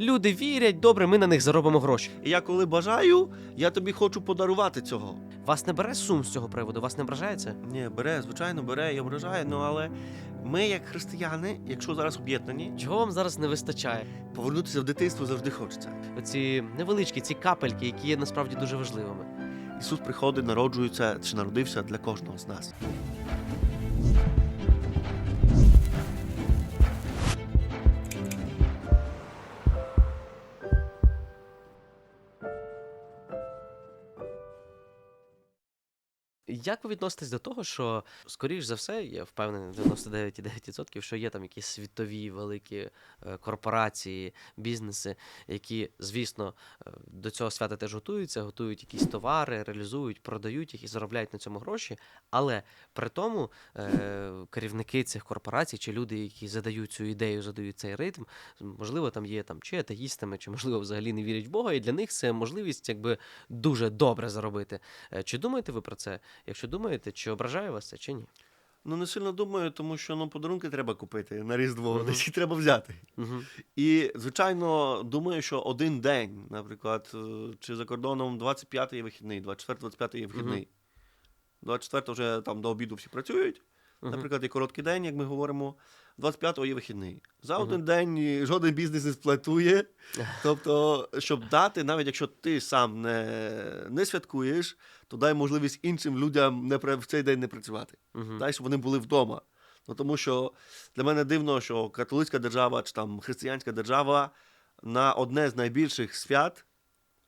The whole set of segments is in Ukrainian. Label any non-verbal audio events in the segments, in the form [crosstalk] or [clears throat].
Люди вірять, добре, ми на них заробимо гроші. І я коли бажаю, я тобі хочу подарувати цього. Вас не бере сум з цього приводу, вас не ображається? Ні, бере, звичайно, бере і ображає. Ну але ми, як християни, якщо зараз об'єднані, Чого вам зараз не вистачає? повернутися в дитинство завжди хочеться. Оці невеличкі, ці капельки, які є насправді дуже важливими. Ісус приходить, народжується чи народився для кожного з нас. Як ви відноситесь до того, що, скоріш за все, я впевнений 99,9%, що є там якісь світові великі е, корпорації, бізнеси, які, звісно, е, до цього свята теж готуються, готують якісь товари, реалізують, продають їх і заробляють на цьому гроші. Але при тому е, керівники цих корпорацій чи люди, які задають цю ідею, задають цей ритм, можливо, там є там чи атеїстами, чи можливо взагалі не вірять в Бога, і для них це можливість якби дуже добре заробити. Чи думаєте ви про це? Якщо думаєте, чи ображає вас це, чи ні? Ну не сильно думаю, тому що ну подарунки треба купити на Різдво, Мгм. десь їх треба взяти. Угу. І звичайно, думаю, що один день, наприклад, е, чи за кордоном 25-й вихідний, 24-25 є вихідний. 24 вже там до обіду всі працюють. Наприклад, є короткий день, як ми говоримо, 25-го є вихідний. За один день жоден бізнес не сплатує. [laughs] Тобто, щоб дати, навіть якщо ти сам не, не святкуєш, то дай можливість іншим людям не, в цей день не працювати. Угу. Дай, щоб вони були вдома. Ну, тому що для мене дивно, що католицька держава чи там християнська держава на одне з найбільших свят,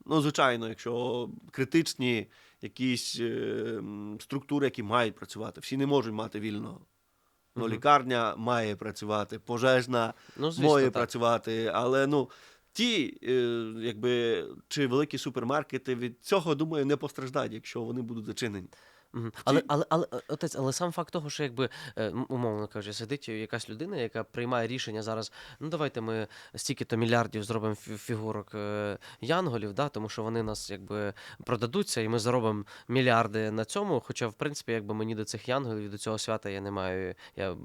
ну, звичайно, якщо критичні якісь е, структури, які мають працювати, всі не можуть мати вільно. Ну, лікарня має працювати, пожежна Ну, звісно, має так. працювати, але ну. Ті, е, якби, чи великі супермаркети від цього, думаю, не постраждають, якщо вони будуть зачинені. Мгм. Але, але, але, е, отець, але сам факт того, що якби е, умовно кажучи, сидить якась людина, яка приймає рішення зараз. Ну давайте ми стільки-то мільярдів зробимо фігурок е, янголів, да, тому що вони нас якби продадуться, і ми заробимо мільярди на цьому. Хоча, в принципі, якби мені до цих янголів, до цього свята я не маю. Я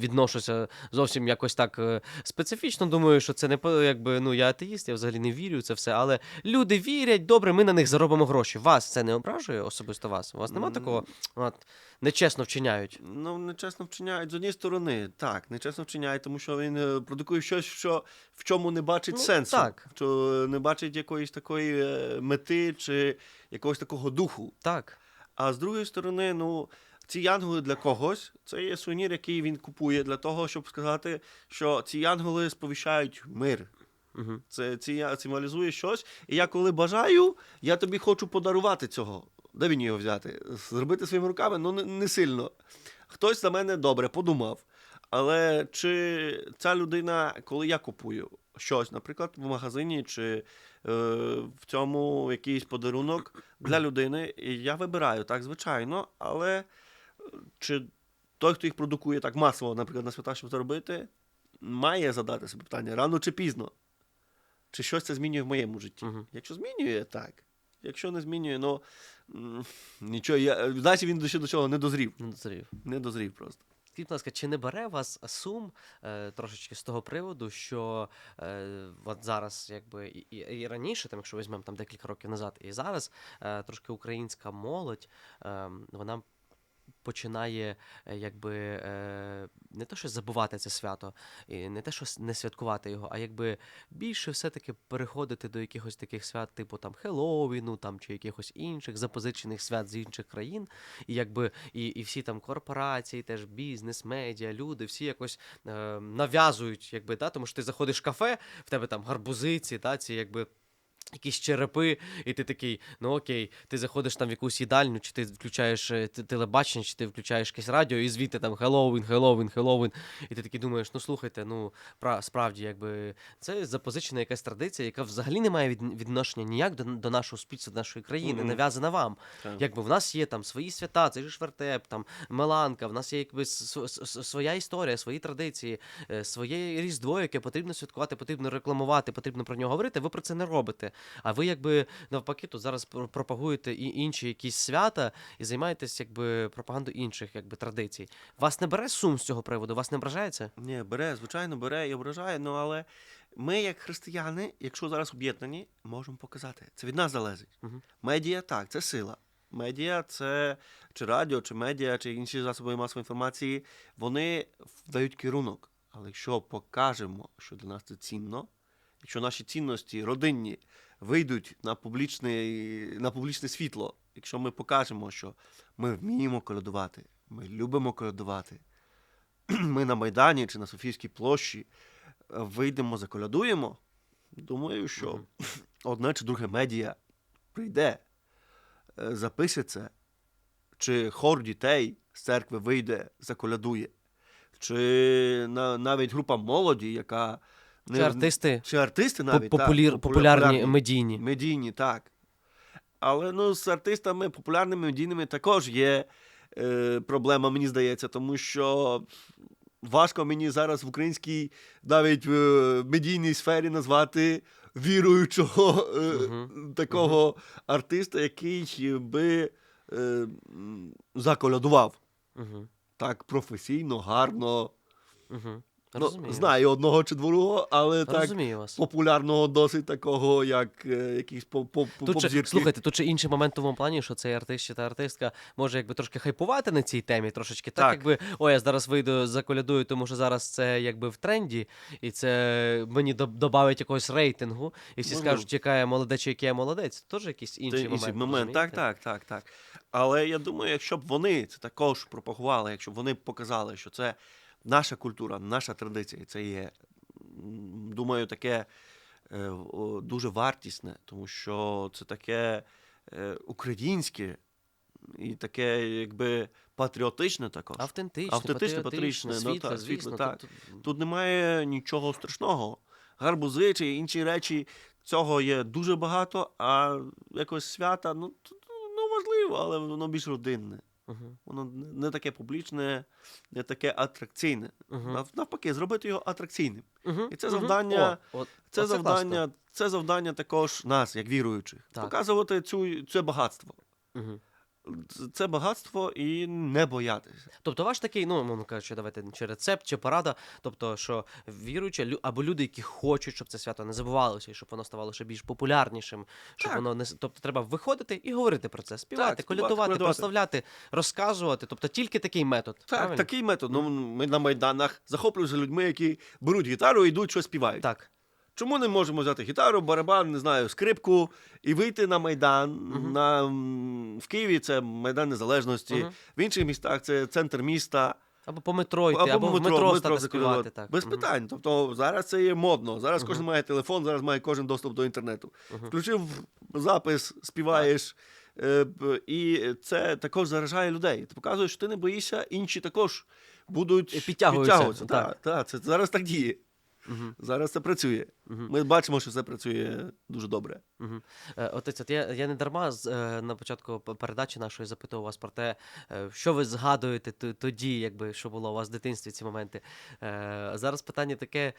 відношуся зовсім якось так специфічно. Думаю, що це не якби ну я атеїст, я взагалі не вірю в це все. Але люди вірять, добре, ми на них заробимо гроші. Вас це не ображує особисто вас? У вас нема такого, от, нечесно вчиняють. Ну, нечесно вчиняють з однієї сторони, так, нечесно вчиняють, тому що він е, продукує щось, що, в чому не бачить Ну, сенсу, так. що не бачить якоїсь такої е, мети чи якогось такого духу. Так. А з другої сторони, ну, ці янголи для когось це є сувенір, який він купує для того, щоб сказати, що ці янголи сповіщають мир. Угу. Це ці символізує щось. І я коли бажаю, я тобі хочу подарувати цього. Де мені його взяти? Зробити своїми руками? Ну не, сильно. Хтось за мене добре подумав. Але чи ця людина, коли я купую щось, наприклад, в магазині, чи е, в цьому якийсь подарунок для людини, я вибираю, так, звичайно, але е, чи той, хто їх продукує так масово, наприклад, на свята, щоб заробити, має задати собі питання рано чи пізно. Чи щось це змінює в моєму житті? Угу. Якщо змінює, так. Якщо не змінює, ну нічого, я, значить він ще до цього не дозрів. Не дозрів. Не дозрів просто. Скажіть, будь ласка, чи не бере вас сум е, трошечки з того приводу, що е, от зараз, якби і, і, і раніше, там, якщо візьмемо там декілька років назад, і зараз е, трошки українська молодь, е, вона починає е, якби е, не те, що забувати це свято, і не те, що не святкувати його, а якби більше все-таки переходити до якихось таких свят, типу там Хеллоуіну, там чи якихось інших запозичених свят з інших країн, і якби і, і всі там корпорації, теж бізнес, медіа, люди, всі якось е, нав'язують, якби, да, тому що ти заходиш в кафе, в тебе там гарбузиці, та, ці якби. Якісь черепи, і ти такий, ну окей, ти заходиш там в якусь їдальню, чи ти включаєш е, телебачення, чи ти включаєш якесь радіо, і звідти там Хеллоуін, Хеллоуін, Хеллоуін. І ти такий думаєш, ну слухайте, ну пра- справді, якби це запозичена якась традиція, яка взагалі не має від- відношення ніяк до, до нашого суспільства, до нашої країни, Мгм. нав'язана вам. Так. Якби в нас є там свої свята, же ж вертеп, там Меланка, в нас є якби своя історія, свої традиції, е, своє різдво, яке потрібно святкувати, потрібно рекламувати, потрібно про нього говорити. Ви про це не робите. А ви якби навпаки тут зараз пропагуєте і інші якісь свята і займаєтесь якби пропагандою інших якби традицій. Вас не бере сум з цього приводу? Вас не ображається? Ні, бере, звичайно, бере і ображає, ну але Ми, як християни, якщо зараз об'єднані, можемо показати. Це від нас залежить. Мгм. Медіа так, це сила. Медіа це чи радіо, чи медіа, чи інші засоби масової інформації, вони дають керунок. Але якщо покажемо, що для нас це цінно, якщо наші цінності родинні вийдуть на публічне, на публічне світло, якщо ми покажемо, що ми вміємо колядувати, ми любимо колядувати, [clears throat] ми на Майдані чи на Софійській площі е, вийдемо, заколядуємо, думаю, що Мгм. [clears throat] одне чи друге медіа прийде, е, запише це, чи хор дітей з церкви вийде, заколядує, чи навіть група молоді, яка Чи артисти чи артисти навіть так, популір- популя- популярні медійні. Медійні, так. Але ну, з артистами популярними медійними також є е, проблема, мені здається, тому що важко мені зараз в українській навіть е, медійній сфері назвати віруючого е, Мгм. такого артиста, який би е, заколядував Угу. так професійно, гарно. Угу. Ну, знаю одного чи другого, але так вас. популярного досить такого, як е, якийсь по, по, по, Тут поп-зірки. слухайте, тут ще інший момент в тому плані, що цей артист чи та артистка може якби трошки хайпувати на цій темі, трошечки так, Так. якби ой, я зараз вийду заколядую, тому що зараз це якби в тренді, і це мені до- добавить якогось рейтингу, і всі Можливо. скажуть, яка я молодець, чи який я молодець. Це теж якийсь Це інший момент. момент. Так, так, так, так. Але я думаю, якщо б вони це також пропагували, якщо б вони показали, що це наша культура, наша традиція, і це є, думаю, таке е, дуже вартісне, тому що це таке е, українське і таке, якби патріотичне також. Автентичне, Автентичне, патріотичне, патріотичне, ну, світле, так, світле, так. тут- Тут немає нічого страшного. Гарбузи чи інші речі, цього є дуже багато, а якось свята, ну, ну важливо, але воно більш родинне. Мгм, Воно не- таке публічне, не таке атракційне. Uh-huh. Навпаки, зробити його атракційним. мгм, і це завдання- О, от, Це завдання, класно. це завдання також нас, як віруючих. Так. Показувати цю, це багатство. Це багатство і не боятися. Тобто ваш такий, ну, мовно кажучи, давайте чи рецепт, чи порада, тобто, що віруючі або люди, які хочуть, щоб це свято не забувалося, і щоб воно ставало ще більш популярнішим, щоб Так. воно не тобто треба виходити і говорити про це, співати, співати, колядувати, колядувати. прославляти, розказувати. Тобто тільки такий метод. Так, правильно? такий метод. Ну, ми на майданах захоплюємося людьми, які беруть гітару і йдуть, що співають. так. Чому не можемо взяти гітару, барабан, не знаю, скрипку і вийти на майдан? Мгм. На, в Києві це Майдан Незалежності, Мгм. в інших містах це центр міста. Або по метро йти, або, в метро, стати співати. Так. Без Мгм. питань. Тобто зараз це є модно. Зараз Мгм. кожен має телефон, зараз має кожен доступ до інтернету. Мгм. Включив запис, співаєш. е, б- І це також заражає людей. Ти показуєш, що ти не боїшся, інші також будуть І підтягуються, Так, так. так, це зараз так діє. Мгм. Зараз це працює. Мгм. Ми бачимо, що це працює дуже добре. Е, Отець, от я, я не дарма з, е, на початку передачі нашої запитував вас про те, е, що ви згадуєте тоді, якби що було у вас в дитинстві ці моменти. Зараз питання таке: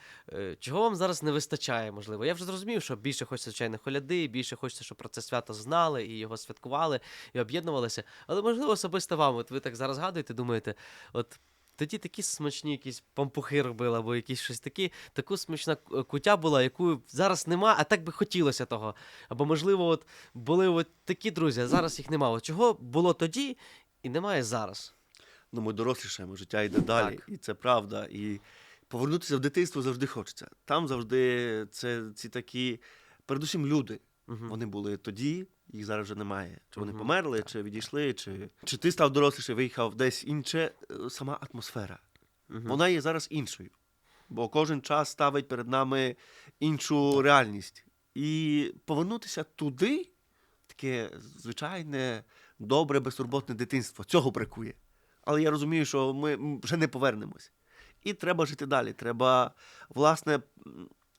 чого вам зараз не вистачає, можливо? Я вже зрозумів, що більше хочеться звичайно коляди, більше хочеться, щоб про це свято знали і його святкували, і об'єднувалися. Але можливо особисто вам, от ви так зараз згадуєте, думаєте, от. Тоді такі смачні якісь пампухи робили, або якісь щось такі, таку смачна ку- кутя була, яку зараз нема, а так би хотілося того. Або, можливо, от були от такі друзі, а зараз їх нема. От чого було тоді і немає зараз. Ну, ми дорослішаємо, життя йде далі, Так. і це правда. І повернутися в дитинство завжди хочеться. Там завжди це ці такі, передусім, люди. Мгм. Вони були тоді, їх зараз вже немає. Чи вони померли, чи відійшли, чи, чи ти став доросліше, виїхав десь інше. Е, Сама атмосфера. Вона є зараз іншою. Бо кожен час ставить перед нами іншу реальність. І повернутися туди, таке звичайне, добре, безтурботне дитинство. Цього бракує. Але я розумію, що ми вже не повернемось. І треба жити далі. Треба, власне,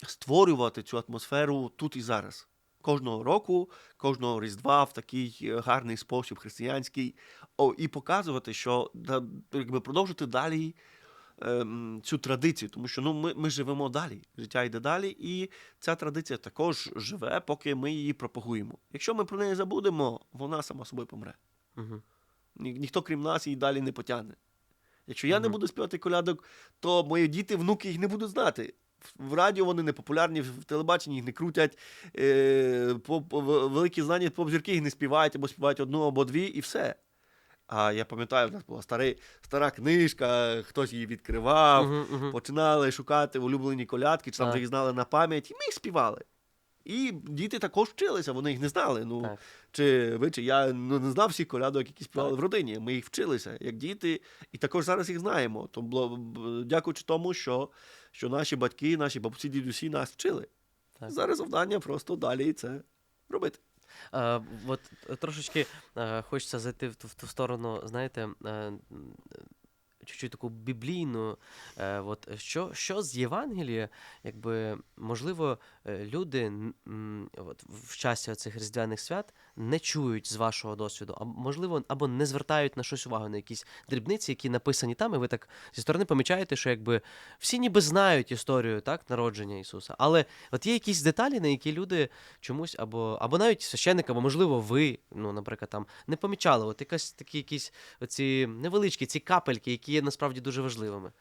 створювати цю атмосферу тут і зараз. Кожного року, кожного Різдва в такий е, гарний спосіб християнський, о, і показувати, що да, якби продовжити далі ем, цю традицію, тому що ну, ми, ми живемо далі, життя йде далі, і ця традиція також живе, поки ми її пропагуємо. Якщо ми про неї забудемо, вона сама собою помре. Мгм. Ні, ніхто, крім нас, її далі не потягне. Якщо я не буду співати колядок, то мої діти, внуки їх не будуть знати. В радіо вони не популярні, в телебаченні їх не крутять, е, по, по, великі знання поп-зірки їх не співають, або співають одну або дві, і все. А я пам'ятаю, в нас була старий, стара книжка, хтось її відкривав, Мгм, мгм. починали шукати улюблені колядки, чи там вже їх знали на пам'ять, і ми їх співали. І діти також вчилися, вони їх не знали. Ну, Так. чи ви, чи я ну, не знав всіх колядок, які співали Так. в родині. Ми їх вчилися як діти, і також зараз їх знаємо. То було дякуючи тому, що, що наші батьки, наші бабусі, дідусі нас вчили. Так. Зараз завдання просто далі це робити. Е, от е, трошечки е, хочеться зайти в ту, в ту сторону, знаєте, е, м, чуть-чуть таку біблійну. Е, от, що, що з Євангелія, якби, можливо, е, люди от, в часі цих різдвяних свят не чують з вашого досвіду, а можливо, або не звертають на щось увагу, на якісь дрібниці, які написані там, і ви так зі сторони помічаєте, що якби всі ніби знають історію так, народження Ісуса. Але от є якісь деталі, на які люди чомусь або, або навіть священник, або можливо, ви, ну, наприклад, там не помічали. От якась такі якісь оці невеличкі ці капельки, які є насправді дуже важливими.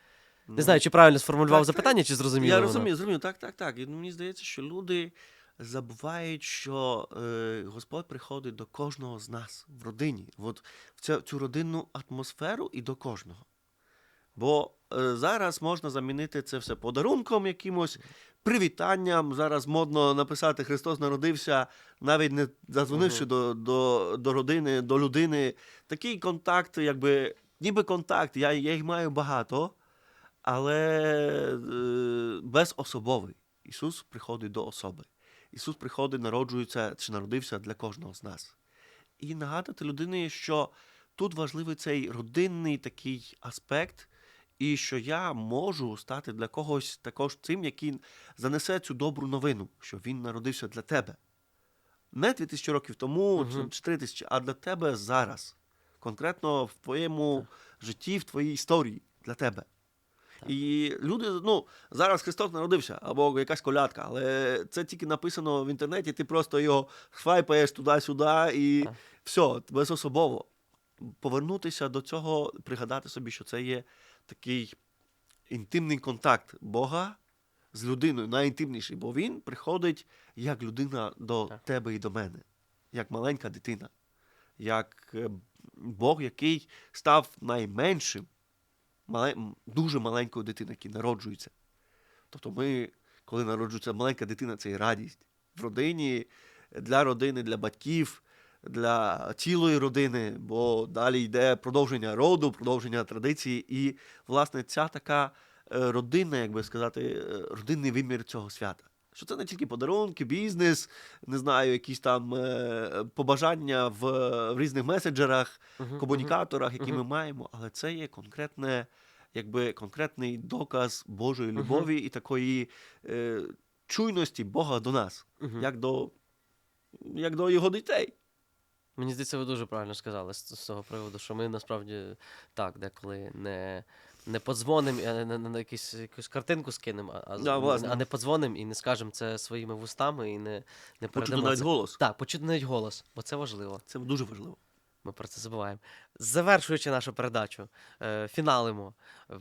Не знаю, чи правильно сформулював Так, так. запитання, чи зрозуміло. Я воно? розумію, розумію, так, так, так. І ну, мені здається, що люди забувають, що е, Господь приходить до кожного з нас в родині, от в цю, цю родинну атмосферу і до кожного. Бо е, зараз можна замінити це все подарунком якимось, привітанням. Зараз модно написати Христос народився, навіть не задзвонивши Мгм. до, до, до родини, до людини. Такий контакт, якби, ніби контакт, я, я їх маю багато, але е, безособовий. Ісус приходить до особи. Ісус приходить, народжується чи народився для кожного з нас. І нагадати людині, що тут важливий цей родинний такий аспект, і що я можу стати для когось також цим, який занесе цю добру новину, що він народився для тебе. Не 2000 років тому Мгм. чи 3000, а для тебе зараз. Конкретно в твоєму житті, в твоїй історії для тебе. І люди, ну, зараз Христос народився, або якась колядка, але це тільки написано в інтернеті, ти просто його свайпаєш туди-сюди і Так. все, безособово. Повернутися до цього, пригадати собі, що це є такий інтимний контакт Бога з людиною, найінтимніший, бо він приходить як людина до Так. тебе і до мене, як маленька дитина, як е, Бог, який став найменшим, дуже маленькою дитиною, який народжується. Тобто ми, коли народжується маленька дитина, це і радість в родині, для родини, для батьків, для цілої родини, бо далі йде продовження роду, продовження традиції. І, власне, ця така е, родинна, як би сказати, е, родинний вимір цього свята. Що це не тільки подарунки, бізнес, не знаю, якісь там е, побажання в, в різних меседжерах, комунікаторах, які ми маємо, але це є конкретне, якби конкретний доказ Божої любові і такої е, чуйності Бога до нас, як до, як до його дітей. Мені здається, ви дуже правильно сказали з, з цього приводу, що ми насправді так, деколи не, не подзвонимо, а не, не, не якусь, якусь картинку скинемо, а, Да, власне. а не подзвонимо і не скажемо це своїми вустами і не, не Почути навіть це. голос. Так, почути навіть голос, бо це важливо. Це дуже важливо. Ми про це забуваємо. Завершуючи нашу передачу, е, фіналимо.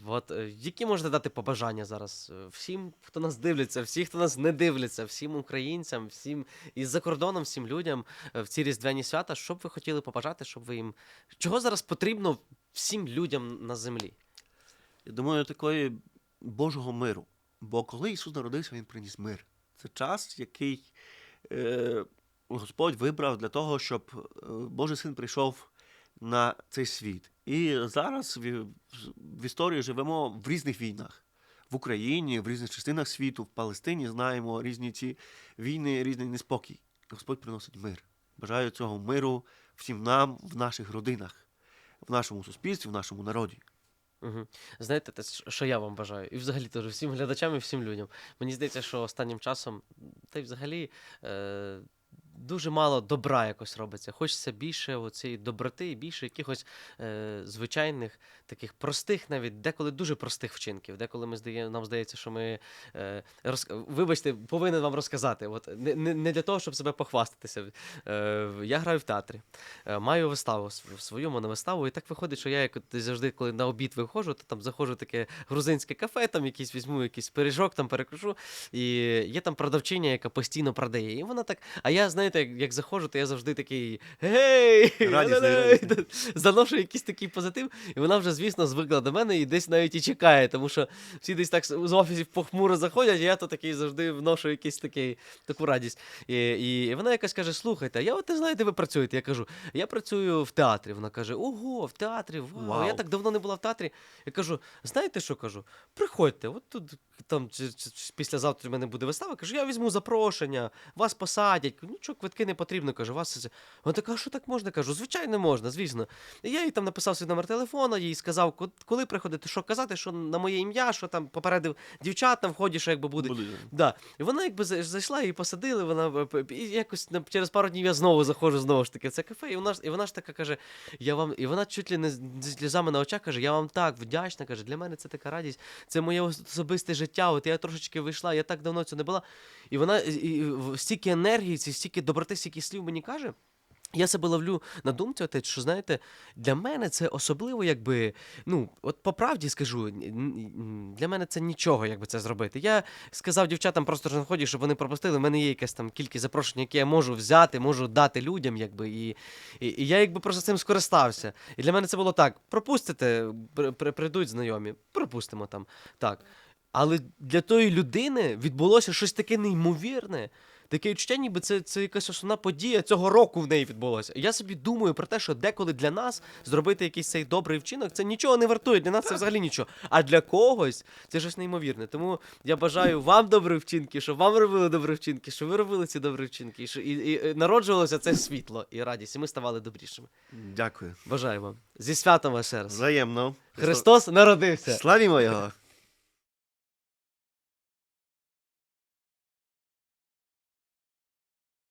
От, е, які можете дати побажання зараз е, всім, хто нас дивиться, всім, хто нас не дивляться, всім українцям, всім із за кордоном, всім людям е, в ці різдвяні свята, що б ви хотіли побажати, щоб ви їм. Чого зараз потрібно всім людям на землі? Я думаю, такої Божого миру. Бо коли Ісус народився, Він приніс мир. Це час, який е, Господь вибрав для того, щоб е, Божий син прийшов на цей світ. І зараз в, в історії живемо в різних війнах. В Україні, в різних частинах світу, в Палестині знаємо різні ці війни, різний неспокій. Господь приносить мир. Бажаю цього миру всім нам, в наших родинах, в нашому суспільстві, в нашому народі. Угу. Знаєте, те, що я вам бажаю? І взагалі теж всім глядачам і всім людям. Мені здається, що останнім часом, та й взагалі. Е- дуже мало добра якось робиться. Хочеться більше оцієї доброти і більше якихось е, звичайних, таких простих, навіть деколи дуже простих вчинків. Деколи ми здає, нам здається, що ми е, роз... вибачте, повинен вам розказати. От не, не, для того, щоб себе похвастатися. Е, я граю в театрі, е, маю виставу св- свою моновиставу, і так виходить, що я як завжди, коли на обід виходжу, то там заходжу в таке грузинське кафе, там якийсь візьму якийсь пиріжок, там перекрушу. І є там продавчиня, яка постійно продає. І вона так. А я, знаєте, як, як заходжу, то я завжди такий гей! Радісний, радісний. [laughs] Заношу якийсь такий позитив, і вона вже, звісно, звикла до мене і десь навіть і чекає, тому що всі десь так з офісів похмуро заходять, а я то такий завжди вношу якийсь такий, таку радість. І, і, і вона якась каже: слухайте, я от не знаю, де ви працюєте. Я кажу, я працюю в театрі. Вона каже: Ого, в театрі, вау, Вау. я так давно не була в театрі. Я кажу, знаєте, що кажу? Приходьте, от тут там чи, чи, чи післязавтра в мене буде вистава. Кажу, я візьму запрошення, вас посадять. Нічого, квитки не потрібно. Кажу, вас. Вона така, а що так можна? Кажу, звичайно, можна, звісно. І я їй там написав свій номер телефону, їй сказав, коли приходити, що казати, що на моє ім'я, що там попередив дівчат на вході, що якби буде. Буде. Да. І вона якби зайшла, її посадили, вона е, і якось через пару днів я знову заходжу знову ж таки в це кафе, і вона ж і вона ж така каже: я вам, і вона чуть ли не з сльозами на очах каже, я вам так вдячна. каже, для мене це така радість, це моє особисте життя. От я трошечки вийшла, я так давно це не була. І вона і, стільки енергії, стільки доброти, стільки слів мені каже. Я себе ловлю на думці, от, що знаєте, для мене це особливо, якби, ну, от по правді скажу, для мене це нічого, якби це зробити. Я сказав дівчатам просто на вході, щоб вони пропустили. У мене є якась там кількість запрошень, які я можу взяти, можу дати людям, якби, і, і, і я якби просто цим скористався. І для мене це було так: пропустите, при- при- прийдуть знайомі, пропустимо там. Так. Але для тої людини відбулося щось таке неймовірне. Таке відчуття, ніби це, це якась основна подія цього року в неї відбулося. Я собі думаю про те, що деколи для нас зробити якийсь цей добрий вчинок, це нічого не вартує. Для нас це взагалі нічого. А для когось це щось неймовірне. Тому я бажаю вам добрих вчинків, щоб вам робили добрі вчинки, щоб ви робили ці добрі вчинки, і, і, і, і народжувалося це світло і радість, і ми ставали добрішими. Дякую. Бажаю вам. Зі святом вас ще раз. Взаємно. Христос народився. Славімо його.